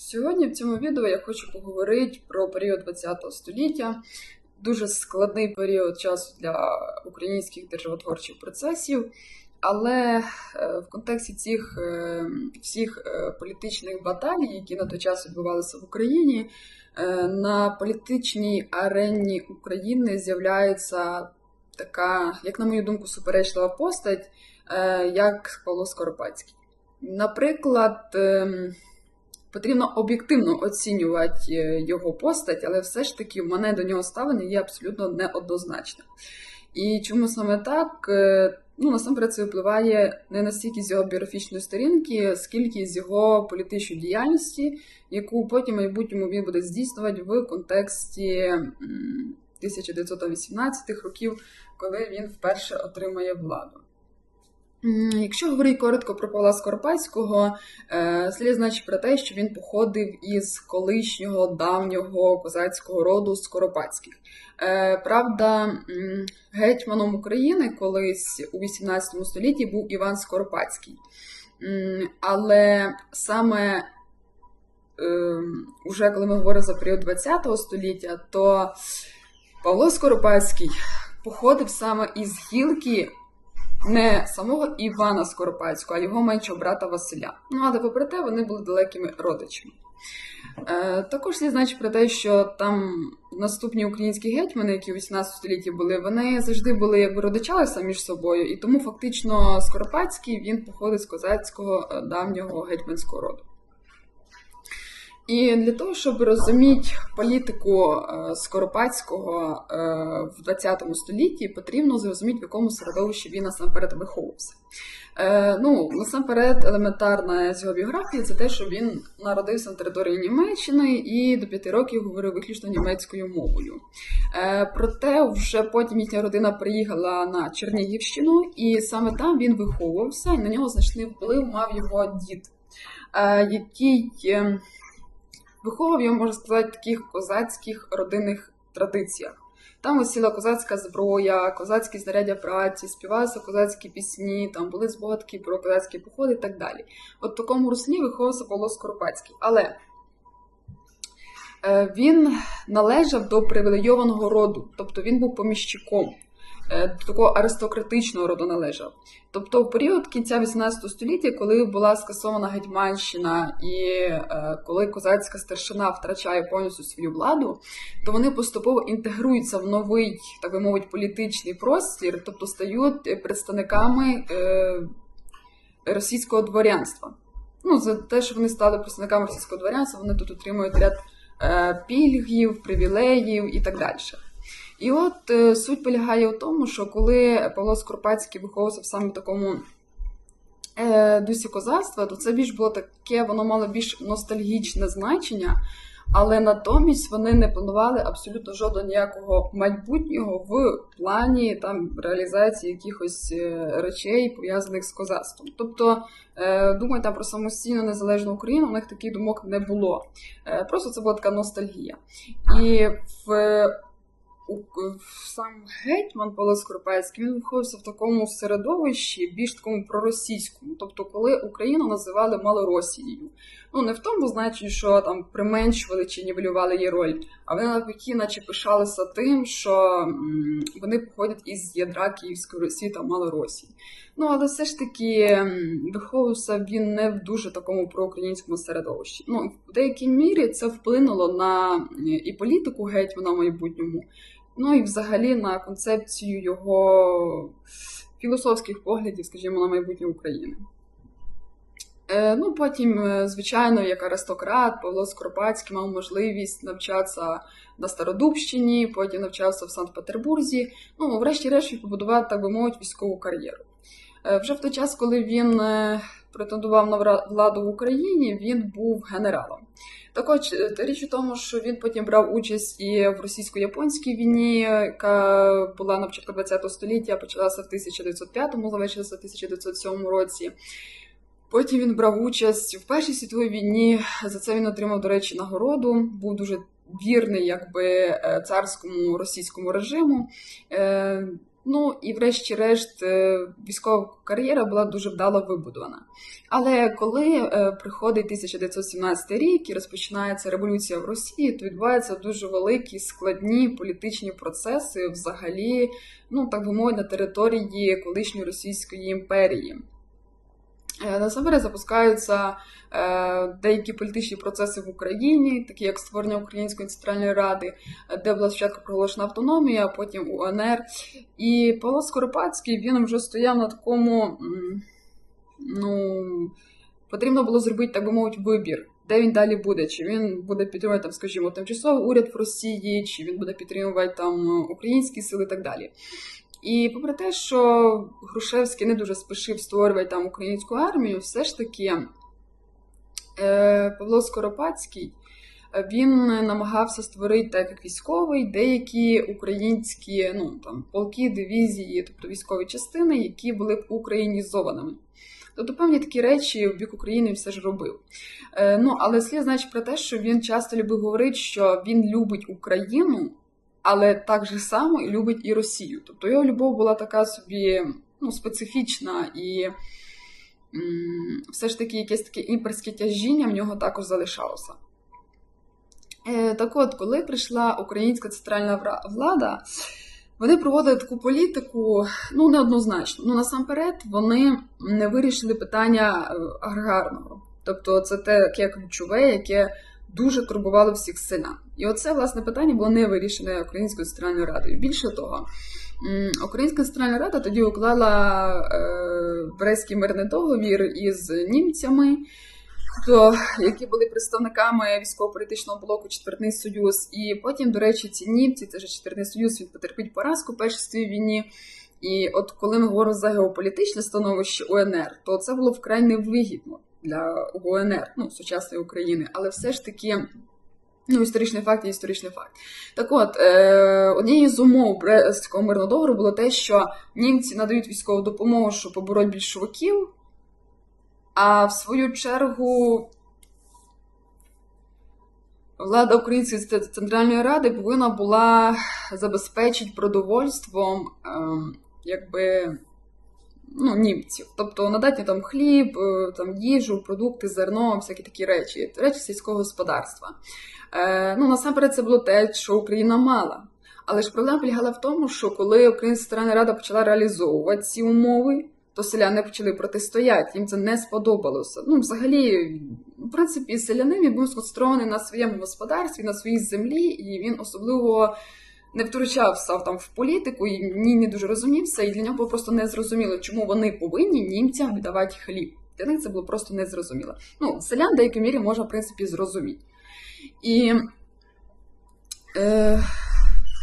Сьогодні в цьому відео я хочу поговорити про період ХХ століття, дуже складний період часу для українських державотворчих процесів. Але е, в контексті цих е, всіх е, політичних баталій, які на той час відбувалися в Україні, на політичній арені України з'являється така, як на мою думку, суперечлива постать, як Павло Скоропадський. Наприклад, ем, потрібно об'єктивно оцінювати е, його постать, але все ж таки мене до нього ставлення є абсолютно неоднозначне. І чому саме так? Е, Ну, насамперед, це впливає не настільки з його біографічної сторінки, скільки з його політичної діяльності, яку потім в майбутньому він буде здійснювати в контексті м, 1918 років, коли він вперше отримає владу. Якщо говорити коротко про Павла Скоропадського, е, слід значить про те, що він походив із колишнього давнього козацького роду Скоропадських. Е, Правда, гетьманом України колись у 18 столітті був Іван Скоропадський. Але саме ем, уже коли ми говоримо за період 20 століття, то Павло Скоропадський походив саме із гілки не самого Івана Скоропадського, а його меншого брата Василя. Ну, але попри те, вони були далекими родичами. Е, також слід значить про те, що там наступні українські гетьмани, які у 18 столітті були, вони завжди були якби родичалися між собою, і тому фактично Скоропадський він походить з козацького е, давнього гетьманського роду. І для того, щоб розуміти політику е, Скоропадського е, в 20 столітті, потрібно зрозуміти, в якому середовищі він насамперед виховувався. Е, Ну, насамперед, елементарна з його біографії це те, що він народився на території Німеччини і до п'яти років говорив виключно німецькою мовою. Проте вже потім їхня родина приїхала на Чернігівщину, і саме там він виховувався, і на нього значний вплив мав його дід, який. Виховував його, можна сказати, в таких козацьких родинних традиціях. Там осіла козацька зброя, козацькі знаряддя праці, співалися козацькі пісні, там були збагатки про козацькі походи і так далі. От в такому руслі виховувався Павло Скоропадський. Але е, він належав до привілейованого роду, тобто він був поміщиком. Е, До такого аристократичного роду належав. Тобто, в період кінця 18 століття, коли була скасована Гетьманщина і е, коли козацька старшина втрачає повністю свою владу, то вони поступово інтегруються в новий, так би мовити, політичний простір, тобто стають представниками е, російського дворянства. Ну, за те, що вони стали представниками російського дворянства, вони тут отримують ряд пільгів, привілеїв і так далі. І от е, суть полягає в тому, що коли Павло Скоропадський виховувався в саме такому е, дусі козацтва, то це більш було таке, воно мало більш ностальгічне значення, але натомість вони не планували абсолютно жодного ніякого майбутнього в плані там реалізації якихось е, речей, пов'язаних з козацтвом. Тобто, е, думаю, там про самостійну незалежну Україну, у них таких думок не було. Е, Просто це була така ностальгія. І в у- сам гетьман Павло Скоропадський він виховувався в такому середовищі, більш такому проросійському. Тобто, коли Україну називали Малоросією. Ну не в тому значенні, що там применшували чи нівелювали її роль, а вони навпаки, наче пишалися тим, що вони походять із ядра Київської Росії та Малоросії. Ну але все ж таки виховувався він не в дуже такому проукраїнському середовищі. Ну в деякій мірі це вплинуло на е, і політику гетьмана в майбутньому. Ну і взагалі на концепцію його філософських поглядів, скажімо, на майбутнє України. Е, ну, потім, е, звичайно, як аристократ, Павло Скоропадський мав можливість навчатися на Стародубщині, потім навчався в Санкт-Петербурзі. Ну, врешті-решт, він побудував, так би мовити, військову кар'єру. Е, вже в той час, коли він претендував на владу в Україні, він був генералом. Також е, річ у тому, що він потім брав участь і в російсько-японській війні, яка була на початку ХХ століття, почалася в 1905-му, завершилася в 1907 році. Потім він брав участь в Першій світовій війні. За це він отримав, до речі, нагороду. Був дуже вірний, якби е, царському російському режиму. Ну і врешті-решт е, військова кар'єра була дуже вдало вибудована. Але коли е, приходить 1917 рік і розпочинається революція в Росії, то відбуваються дуже великі складні політичні процеси, взагалі, ну так би мовити, на території колишньої Російської імперії. Е, Насамперед запускаються е, деякі політичні процеси в Україні, такі як створення Української центральної ради, де була спочатку проголошена автономія, а потім УНР. І Павло Скоропадський він вже стояв на такому. Ну, потрібно було зробити, так би мовити, вибір, де він далі буде. Чи він буде підтримувати, там, скажімо, тимчасовий уряд в Росії, чи він буде підтримувати там українські сили і так далі. І попри те, що Грушевський не дуже спішив створювати там українську армію, все ж таки е, Павло Скоропадський е, він намагався створити так як військовий деякі українські ну, там, полки, дивізії, тобто військові частини, які були б українізованими. Тобто певні такі речі в бік України все ж робив. Е, ну, але слід значить про те, що він часто любив говорити, що він любить Україну, але так же само і любить і Росію. Тобто його любов була така собі ну, специфічна і все ж таки якесь таке імперське тяжіння в нього також залишалося. Е, так от, коли прийшла українська центральна влада, вони проводили таку політику ну, неоднозначно. Ну, насамперед, вони не вирішили питання е, аграрного. Тобто, це те ключове, яке дуже турбувало всіх селян. І оце, власне, питання було не вирішене Українською центральною радою. Більше того, Українська центральна рада тоді уклала е, Брестський мирний договір із німцями, то, які були представниками військово-політичного блоку Четвертний Союз. І потім, до речі, ці німці, це ж Четвертний Союз, він потерпить поразку в Першій світовій війні. І от коли ми говоримо за геополітичне становище УНР, то це було вкрай невигідно для УНР, ну, сучасної України, але все ж таки. Ну, історичний факт є історичний факт. Так от, е, однією з умов Брестського мирного договору було те, що німці надають військову допомогу, щоб побороти більшовиків, а в свою чергу влада Української Центральної Ради повинна була забезпечити продовольством ем, якби, ну, німців. Тобто надати там хліб, е, там, їжу, продукти, зерно, всякі такі речі, речі сільського господарства. Е, ну, насамперед, це було те, що Україна мала. Але ж проблема полягала в тому, що коли Українська Центральна Рада почала реалізовувати ці умови, то селяни почали протистояти, їм це не сподобалося. Ну, взагалі, в принципі, селянин він був сконцентрований на своєму господарстві, на своїй землі, і він особливо не втручався там в політику і ні не дуже розумівся, і для нього було просто незрозуміло, чому вони повинні німцям віддавати хліб. Для них це було просто незрозуміло. Ну, селян в деякій мірі можна, в принципі, зрозуміти. І е,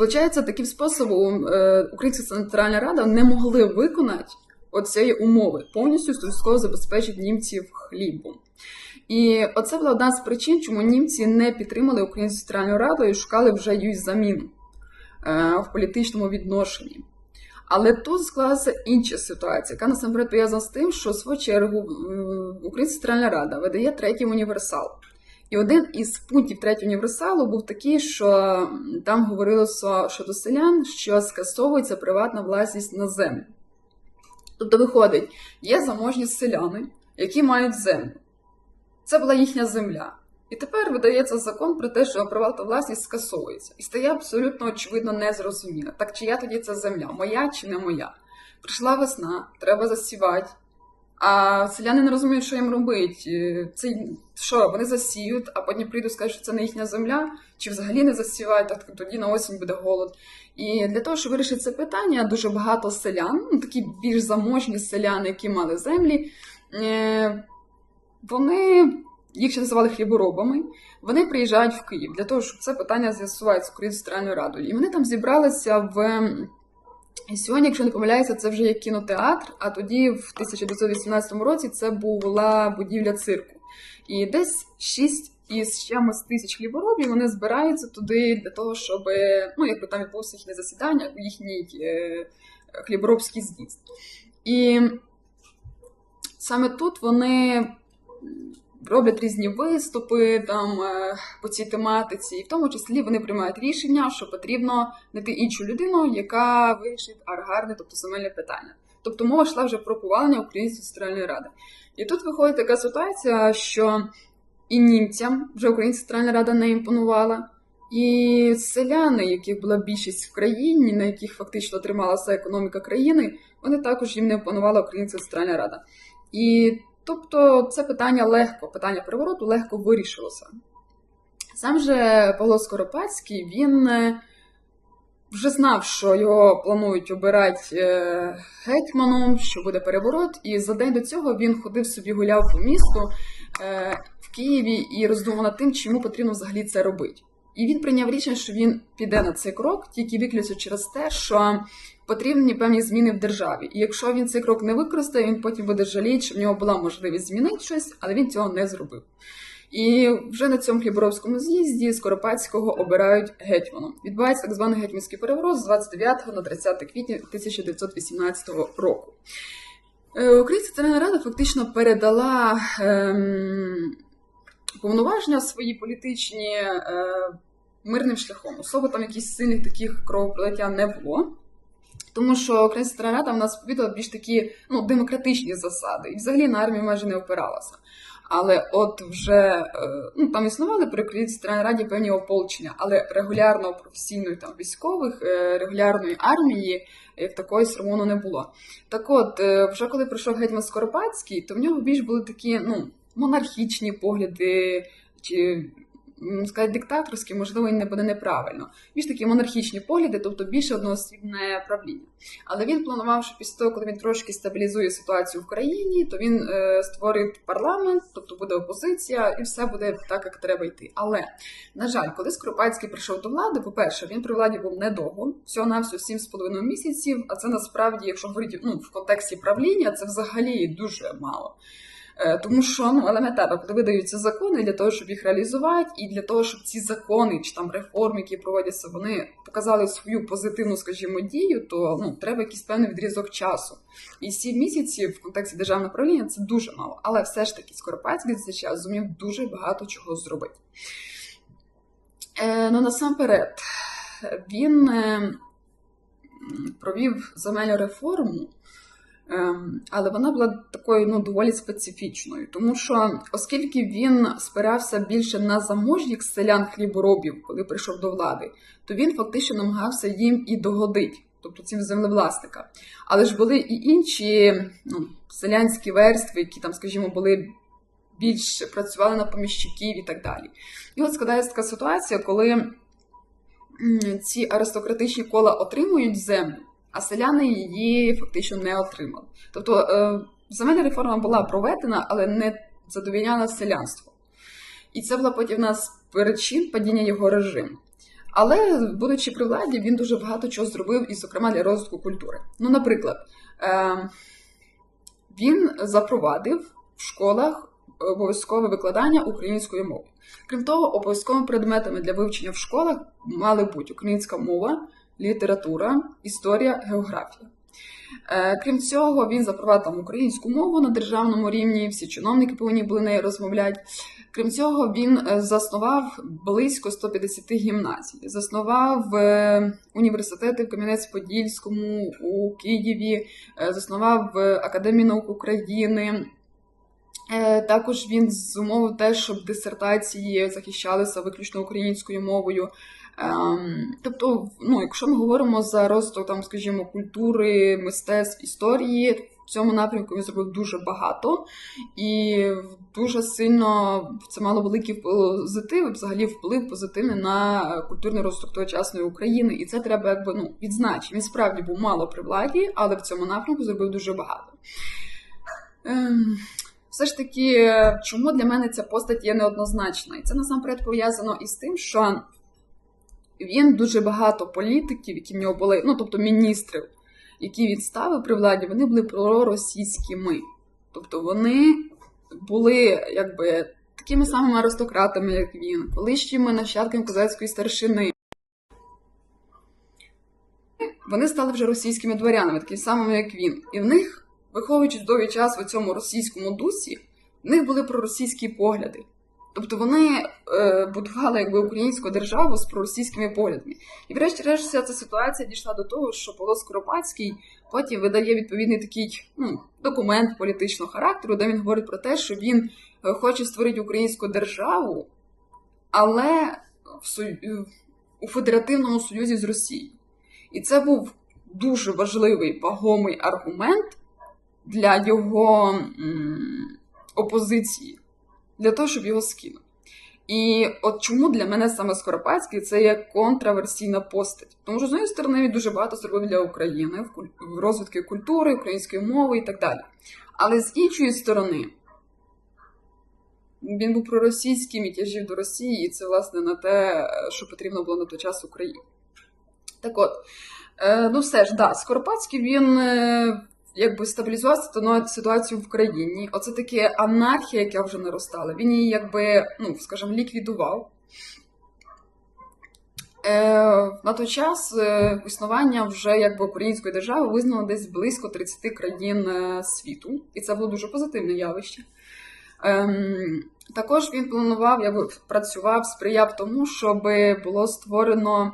Получається, таким способом е, Українська Центральна Рада не могли виконати оцієї умови, повністю стовідсотково забезпечити німців хлібом. І оце була одна з причин, чому німці не підтримали Українську Центральну Раду і шукали вже її заміну в політичному відношенні. Але тут склалася інша ситуація, яка насамперед пов'язана з тим, що в свою чергу е, Українська Центральна Рада видає третій універсал. І один із пунктів третього універсалу був такий, що там говорилося щодо селян, що скасовується приватна власність на землю. Тобто, виходить, є заможні селяни, які мають землю. Це була їхня земля. І тепер видається закон про те, що приватна власність скасовується. І стає абсолютно очевидно незрозуміло. Так чия тоді ця земля? Моя чи не моя? Прийшла весна, треба засівати. А селяни не розуміють, що їм робити. Це що, вони засіють, а потім прийдуть скажуть, що це не їхня земля, чи взагалі не засівають, так тоді на осінь буде голод. І для того, щоб вирішити це питання, дуже багато селян, ну, такі більш заможні селяни, які мали землі, е, вони їх ще називали хліборобами. Вони приїжджають в Київ для того, щоб це питання з'ясувати з Українською Центральною Радою. І вони там зібралися в. І сьогодні, якщо не помиляюся, це вже є кінотеатр, а тоді, в 1918 році, це була будівля цирку. І десь 6 із чимось тисяч хліборобів вони збираються туди для того, щоб ну, якби там відбувся їхнє засідання, їхній е, хліборобський з'їзд. І саме тут вони роблять різні виступи там е, по цій тематиці, і в тому числі вони приймають рішення, що потрібно знайти іншу людину, яка вирішить аграрне, тобто земельне питання. Тобто мова йшла вже про повалення Української центральної ради. І тут виходить така ситуація, що і німцям вже Українська центральна рада не імпонувала, і селяни, яких була більшість в країні, на яких фактично трималася економіка країни, вони також їм не імпонувала Українська центральна рада. І тобто це питання легко, питання перевороту легко вирішилося. Сам же Павло Скоропадський він е, вже знав, що його планують обирати е, гетьманом, що буде переворот, і за день до цього він ходив собі гуляв по місту е, в Києві і роздумав над тим, чи йому потрібно взагалі це робити. І він прийняв рішення, що він піде на цей крок, тільки виключно через те, що потрібні певні зміни в державі. І якщо він цей крок не використає, він потім буде жаліти, що в нього була можливість змінити щось, але він цього не зробив. І вже на цьому хліборобському з'їзді Скоропадського обирають гетьманом. Відбувається так званий гетьманський переворот з 29 на 30 квітня 1918 року. Е, Українська Центральна Рада фактично передала ем, повноваження свої політичні е, мирним шляхом. Особо там якісь сильних таких кровопролиття не було. Тому що Українська Рада в нас відповідала більш такі ну, демократичні засади, і взагалі на армію майже не опиралася. Але от вже е, ну там існували при Українській Раді певні ополчення, але регулярно професійної там військових, е, регулярної армії як такої сформовано не було. Так от, е, вже коли прийшов гетьман Скоропадський, то в нього більш були такі ну, монархічні погляди, чи сказати, диктаторські, можливо, і не буде неправильно. Більш такі монархічні погляди, тобто більше одноосібне правління. Але він планував, що після того, коли він трошки стабілізує ситуацію в країні, то він е, створить парламент, тобто буде опозиція, і все буде так, як треба йти. Але на жаль, коли Скоропадський прийшов до влади, по-перше, він при владі був недовго, всього навсього 7,5 місяців. А це насправді, якщо говорити ну, в контексті правління, це взагалі дуже мало. Е, Тому що ну елементарно, коли видаються закони для того, щоб їх реалізувати, і для того, щоб ці закони чи там реформи, які проводяться, вони показали свою позитивну, скажімо, дію, то ну треба якийсь певний відрізок часу. І сім місяців в контексті державного правління це дуже мало. Але все ж таки Скоропадський за цей час зумів дуже багато чого зробити. Е, ну насамперед, він е, провів земельну реформу. Ем, Але вона була такою ну, доволі специфічною, тому що, оскільки він спирався більше на заможніх селян хліборобів, коли прийшов до влади, то він фактично намагався їм і догодити, тобто цим землевласникам. Але ж були і інші ну, селянські верстви, які там, скажімо, були більш працювали на поміщиків і так далі. І от складається така ситуація, коли ці аристократичні кола отримують землю а селяни її фактично не отримали. Тобто е, земельна реформа була проведена, але не задовільняла селянство. І це була потім нас причин падіння його режиму. Але, будучи при владі, він дуже багато чого зробив, і, зокрема, для розвитку культури. Ну, наприклад, е, він запровадив в школах обов'язкове викладання української мови. Крім того, обов'язковими предметами для вивчення в школах мали бути українська мова, література, історія, географія. Е, Крім цього, він запровадив українську мову на державному рівні, всі чиновники повинні були нею розмовляти. Крім цього, він е, заснував близько 150 гімназій, заснував е, університети в Кам'янець-Подільському, у Києві, заснував Академію наук України. Також він зумовив те, щоб дисертації захищалися виключно українською мовою. Ем, Тобто, ну, якщо ми говоримо за розвиток, там, скажімо, культури, мистецтв, історії, в цьому напрямку він зробив дуже багато і дуже сильно це мало великий позитив, взагалі вплив позитивний на культурний розвиток тогочасної України. І це треба якби ну, відзначити. Він справді був мало при владі, але в цьому напрямку зробив дуже багато. Ем, все ж таки, чому для мене ця постать є неоднозначна? І це насамперед пов'язано із тим, що він дуже багато політиків, які в нього були, ну тобто міністрів, які він ставив при владі, вони були проросійськими. Тобто вони були якби такими самими аристократами, як він, колишніми нащадками козацької старшини. Вони стали вже російськими дворянами, такими самими, як він. І в них, виховуючись довгий час в цьому російському дусі, в них були проросійські погляди. Тобто вони е, будували якби українську державу з проросійськими поглядами. І врешті-решт вся ця ситуація дійшла до того, що Павло Скоропадський потім видає відповідний такий ну, документ політичного характеру, де він говорить про те, що він е, хоче створити українську державу, але в сою- у Федеративному Союзі з Росією. І це був дуже важливий вагомий аргумент для його м, опозиції, для того, щоб його скинути. І от чому для мене саме Скоропадський це є контраверсійна постать. Тому що, з однієї сторони, він дуже багато зробив для України в, розвитку культури, української мови і так далі. Але з іншої сторони, він був проросійський, мятежів до Росії, і це, власне, на те, що потрібно було на той час Україні. Так от, е, ну все ж, да, Скоропадський він е, якби стабілізував ситуа- ситуацію в країні. Оце таке анархія, яка вже наростала. Він її, якби, ну, скажімо, ліквідував. Е, на той час е, існування вже якби української держави визнано десь близько 30 країн е, світу, і це було дуже позитивне явище. Ем, також він планував, якби працював, сприяв тому, щоб було створено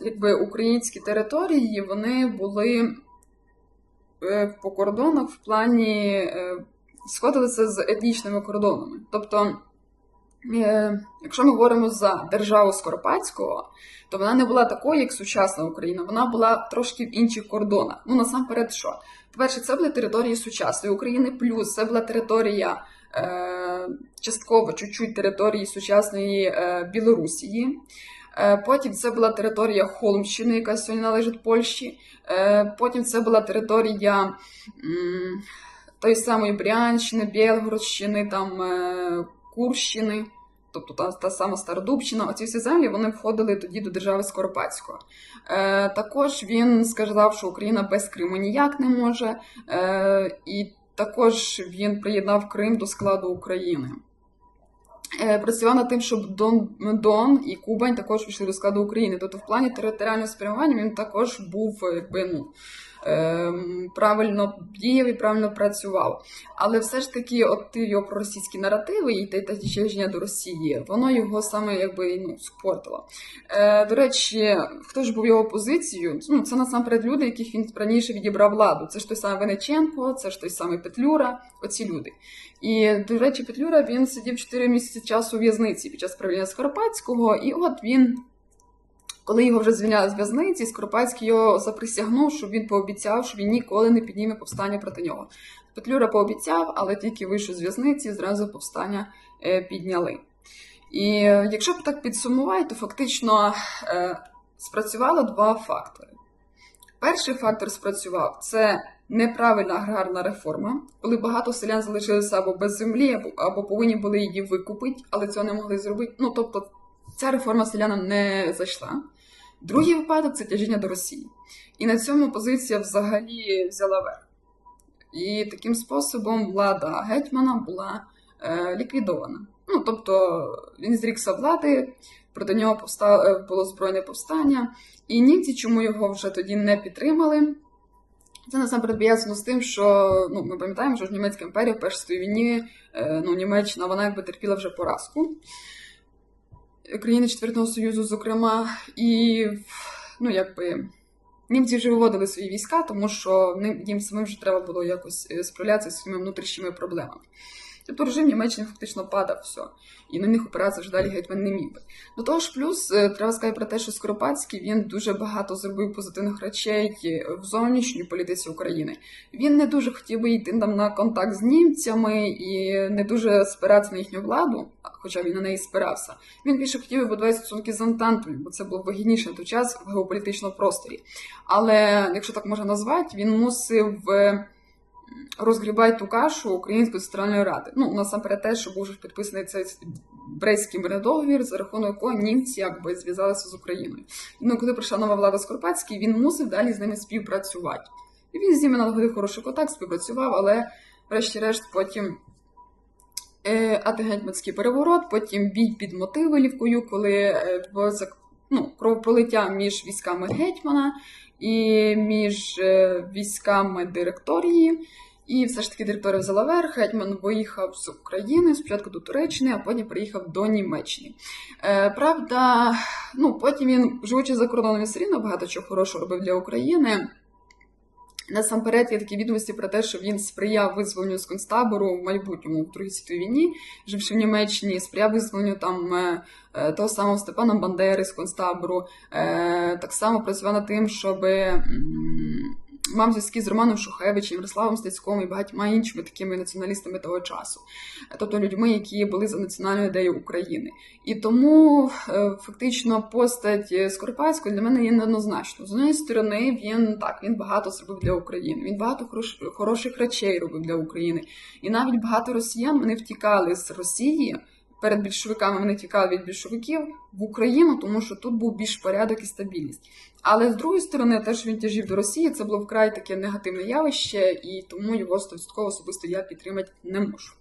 якби українські території, вони були е, по кордонах в плані е, сходилися з етнічними кордонами. Тобто, е, якщо ми говоримо за державу Скоропадського, то вона не була такою, як сучасна Україна, вона була трошки в інших кордонах. Ну, насамперед, що? По-перше, це були території сучасної України, плюс це була територія е, частково чуть-чуть території сучасної е, Білорусії. Е, Потім це була територія Холмщини, яка сьогодні належить Польщі. Е, Потім це була територія тої самої Брянщини, Білгородщини, там е, Курщини, тобто та, та сама Стародубщина. Оці всі землі вони входили тоді до держави Скоропадського. Також він сказав, що Україна без Криму ніяк не може, і також він приєднав Крим до складу України. Е, Працював над тим, щоб Дон, Дон і Кубань також пішли до складу України. Тобто, в плані територіального спрямування він також був е, якби, ну, правильно діяв і правильно працював. Але все ж таки, от ті його проросійські наративи і те течення до Росії, воно його саме якби ну, спортило. Е, до речі, хто ж був його позицією? Ну, це насамперед люди, яких він раніше відібрав владу. Це ж той самий Венеченко, це ж той самий Петлюра, оці люди. І, до речі, Петлюра він сидів 4 місяці часу у в'язниці під час правління Скоропадського, і от він. Коли його вже звільняли з в'язниці, Скоропадський його заприсягнув, що він пообіцяв, що він ніколи не підніме повстання проти нього. Петлюра пообіцяв, але тільки вийшов з в'язниці, зразу повстання е, підняли. І е, якщо б так підсумувати, то фактично е, спрацювало два фактори. Перший фактор спрацював це неправильна аграрна реформа, коли багато селян залишилися або без землі, або повинні були її викупити, але цього не могли зробити. Ну тобто ця реформа селянам не зайшла. Другий випадок це тяжіння до Росії. І на цьому позиція взагалі взяла верх. І таким способом влада гетьмана була е, ліквідована. Ну, тобто він зрікся влади, проти нього повста... е, було збройне повстання, і німці, чому його вже тоді не підтримали. Це насамперед пов'язано з тим, що ну, ми пам'ятаємо, що ж німецька імперія в Першій війні, е, ну, Німеччина, вона якби терпіла вже поразку. Країни Четвертого Союзу, зокрема, і ну, якби, німці вже виводили свої війська, тому що їм самим вже треба було якось е, справлятися зі своїми внутрішніми проблемами. Тобто режим Німеччини фактично падав все, і на них опиратися вже далі гетьман не міг би. До того ж, плюс е, треба сказати про те, що Скоропадський він дуже багато зробив позитивних речей е, в зовнішній політиці України. Він не дуже хотів би йти там на контакт з німцями і не дуже спиратися на їхню владу, хоча він на неї спирався. Він більше хотів будувати стосунки з Антантою, бо це було вигідніше на той час в геополітичному просторі. Але якщо так можна назвати, він мусив. Розгрібати ту кашу Української центральної ради. Ну, насамперед те, що був вже підписаний цей Брестський мирний договір, за рахунок якого німці якби зв'язалися з Україною. Ну, коли прийшла нова влада Скоропадський, він мусив далі з ними співпрацювати. І він з ними налагодив хороший контакт, співпрацював, але, врешті-решт, потім е, антигетьманський переворот, потім бій під Мотивилівкою, коли е, ну, кровопролиття між військами гетьмана і між е, військами директорії. І все ж таки директорія взяла верх, гетьман виїхав з України, спочатку до Туреччини, а потім приїхав до Німеччини. Е, правда, ну потім він, живучи за кордоном, він все рівно багато чого хорошого робив для України. Насамперед є такі відомості про те, що він сприяв визволенню з концтабору в майбутньому в Другій світовій війні, живши в Німеччині, сприяв визволенню там е, е, того самого Степана Бандери з концтабору. Е, так само працював над тим, щоб мав зв'язки з Романом Шухевичем, Ярославом Стецьком і багатьма іншими такими націоналістами того часу, тобто людьми, які були за національну ідею України. І тому е, фактично постать е, Скоропадського для мене є неоднозначно. З однієї сторони, він так він багато зробив для України. Він багато хорош, хороших речей робив для України. І навіть багато росіян вони втікали з Росії. Перед більшовиками вони тікали від більшовиків в Україну, тому що тут був більш порядок і стабільність. Але з другої сторони, те, що він тяжів до Росії, це було вкрай таке негативне явище, і тому його 100% особисто я підтримати не можу.